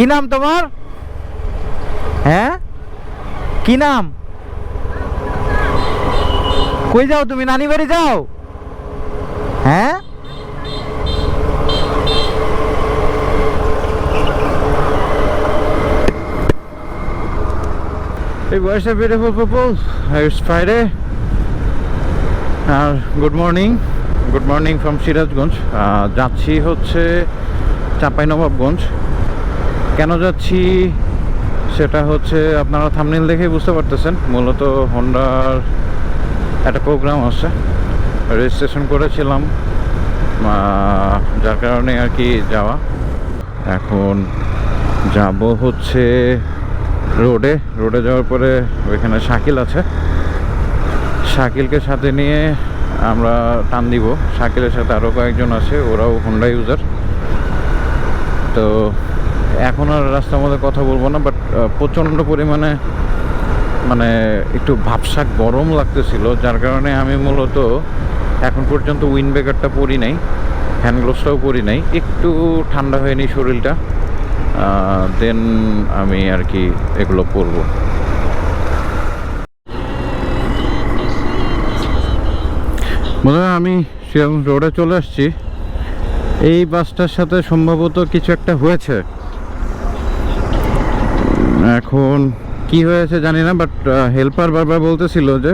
কি নাম তোমার? হ্যাঁ? কি নাম? কই যাও তুমি? নানি বাড়ি যাও? হ্যাঁ? Hey, what's up, beautiful people? It's Friday. R good morning good morning from Sirajganj. যাচ্ছি হচ্ছে চাঁপাইনবাবগঞ্জ। কেন যাচ্ছি সেটা হচ্ছে আপনারা থামনিল দেখেই বুঝতে পারতেছেন। মূলত হন্ডার একটা প্রোগ্রাম আছে। রেজিস্ট্রেশন করেছিলাম যার কারণে আর কি যাওয়া। এখন যাব হচ্ছে রোডে। রোডে যাওয়ার পরে ওইখানে শাকিল আছে। শাকিলকে সাথে নিয়ে আমরা টান দিব। শাকিলের সাথে আরও কয়েকজন আছে, ওরাও হোন্ডা ইউজার তো এখন আর রাস্তার মধ্যে কথা বলব না বাট প্রচণ্ড পরিমাণে মানে একটু ভাবসাক গরম লাগতেছিল, যার কারণে আমি মূলত এখন পর্যন্ত উইন ব্রেকারটা পরি নাই, হ্যান্ড গ্লোভসটাও পরি নাই, একটু ঠান্ডা হয়নি শরীরটা দেন আমি আর কি এগুলো পরবো। মনে আমি শিলং রোডে চলে আসছি। এই বাসটার সাথে সম্ভবত কিছু একটা হয়েছে। এখন কি হয়েছে জানি না বাট হেল্পার বারবার বলতেছিল যে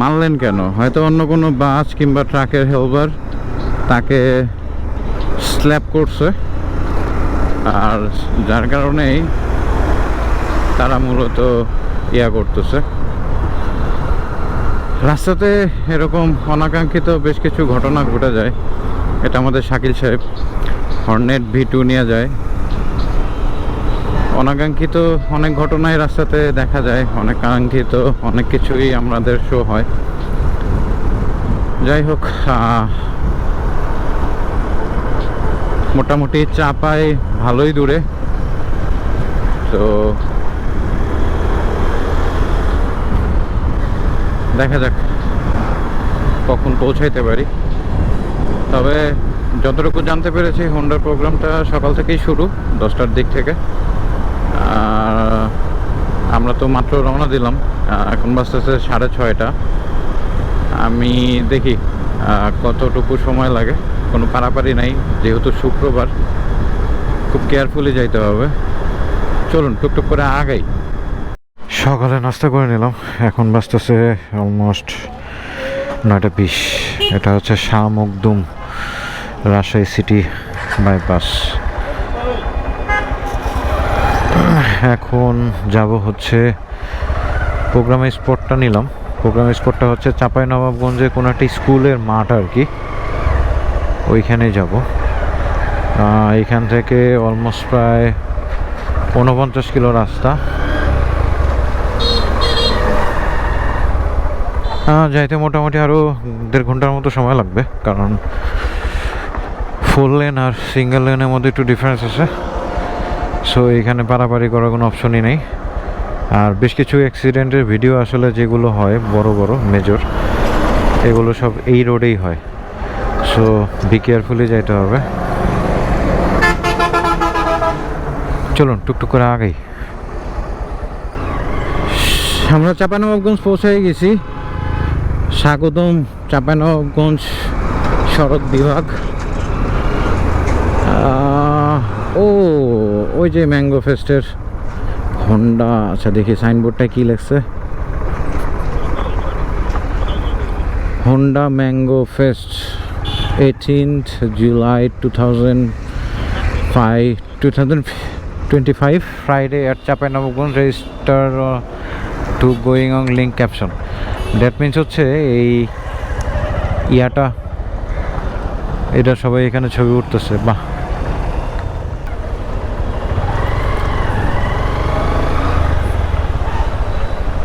মারলেন কেন? হয়তো অন্য কোনো বাস কিংবা ট্রাকের হেল্পার তাকে স্ল্যাপ করছে। আর যার কারণেই তারা মূলত ইয়া করতেছে। রাস্তাতে এরকম অনাকাঙ্ক্ষিত বেশ কিছু ঘটনা ঘটে যায়। এটা আমাদের শাকিল সাহেব হর্নেট ভি টু নিয়ে যায়। অনাকাঙ্ক্ষিত অনেক ঘটনাই রাস্তাতে দেখা যায়, অনেক কাঙ্ক্ষিত অনেক কিছুই আমাদের শো হয়। যাই হোক মোটামুটি চাপায় ভালোই দূরে। তো দেখা যাক কখন পৌঁছাইতে পারি। তবে যতটুকু জানতে পেরেছি হোন্ডার প্রোগ্রামটা সকাল থেকেই শুরু, দশটার দিক থেকে। আমরা তো মাত্র রওনা দিলাম এখন বাজতেছে সাড়ে ছয়টা। আমি দেখি কতটুকু সময় লাগে। কোনো পারাপারি নাই, যেহেতু শুক্রবার, খুব কেয়ারফুলি যাইতে হবে। চলুন, টুকটুক করে আগাই। সকালে নাস্তা করে নিলাম, এখন বাজতেছে অলমোস্ট নয়টা বিশ। এটা হচ্ছে শাহ মকদুম রাজশাহী সিটি বাইপাস এখন যাব হচ্ছে প্রোগ্রামের স্পটটা নিলাম। প্রোগ্রামের স্পটটা হচ্ছে চাঁপাই নবাবগঞ্জে কোনো একটা স্কুলের মাঠ আর কি। ওইখানে যাব। এখান থেকে অলমোস্ট প্রায় ঊনপঞ্চাশ কিলো রাস্তা। আহ, যাইতে মোটামুটি আরও দেড় ঘণ্টার মতো সময় লাগবে কারণ ফোর লেন আর সিঙ্গেল লেনের মধ্যে একটু ডিফারেন্স আছে। সো এখানে পারাপারি করার কোনো অপশনই নেই। আর বেশ কিছু অ্যাক্সিডেন্টের ভিডিও আসলে যেগুলো হয়, বড় বড় মেজর এগুলো সব এই রোডেই হয়। সো বি কেয়ারফুলি যাইতে হবে। চলুন, টুকটুক করে আগেই। আমরা চাপানবাবগঞ্জ পৌঁছে গেছি। স্বাগতম চাপানগঞ্জ সড়ক বিভাগ। ও, ওই যে ম্যাঙ্গো ফেস্টের হন্ডা। আচ্ছা দেখি সাইনবোর্ডটা কি লেখছে? Honda mango fest eighteenth July two thousand five two thousand twenty five Friday at Chapainawabganj register to going on link caption that means হচ্ছে এই ইয়াটা, এটা সবাই এখানে ছবি উঠতেছে, বাহ।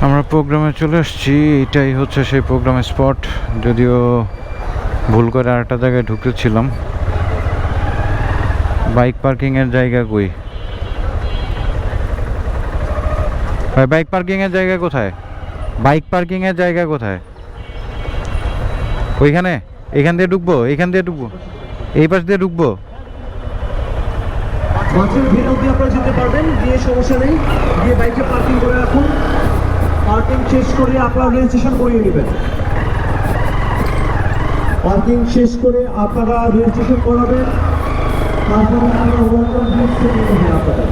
আমরা প্রোগ্রামে চলে আসছি। এটাই হচ্ছে সেই প্রোগ্রামের স্পট। যদিও ভুল করে আরেকটা জায়গায় ঢুকতেছিলাম বাইক পার্কিংয়ের জায়গা কই? ভাই, বাইক পার্কিংয়ের জায়গা কোথায়? বাইক পার্কিংয়ের জায়গা কোথায়? ওইখানে? এখান দিয়ে ঢুকবো? এখান দিয়ে ঢুকবো? এই পাশ দিয়ে ঢুকবো? মাঠের ভিড় অব্দি আপনারা যেতে পারবেন, গিয়ে সমস্যা নেই। গিয়ে বাইকে পার্কিং করে রাখুন। পার্কিং শেষ করে আপনারা রেজিস্ট্রেশন করিয়ে নেবেন। পার্কিং শেষ করে আপনারা রেজিস্ট্রেশন করাবেন। তারপরে আমরা ওয়েলকাম আপনারা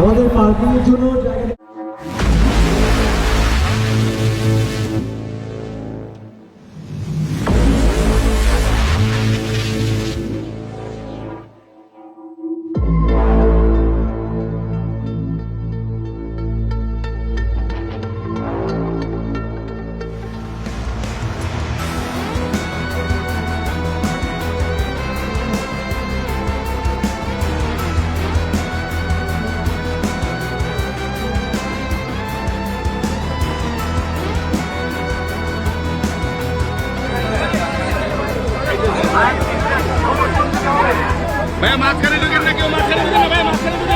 আমাদের পার্কিংয়ের জন্য জায়গা मैं मास्क तो क्यों? मास्क